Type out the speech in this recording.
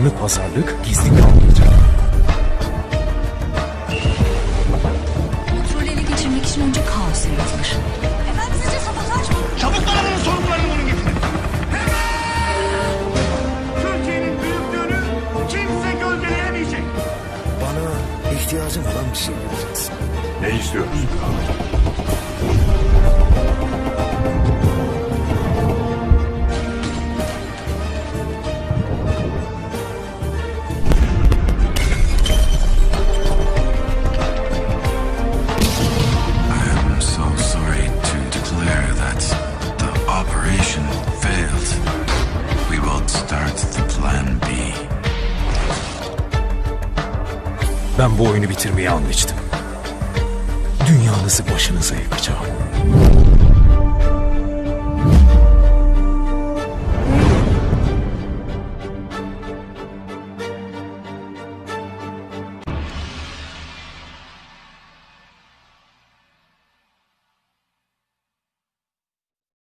Kanlı pazarlık gizli kalmayacak. Kontrolü ele geçirmek için önce kaos yaratılır. Efendim sizce sabotaj mı? Çabuk donanımın sorumlularını bulun getirin. Türkiye'nin büyüklüğünü kimse gölgeleyemeyecek. Bana ihtiyacın olan bir şey yapacaksın. Ne istiyorsun? Ben bu oyunu bitirmeyi anlaştım. Dünyanızı başınıza yıkacağım.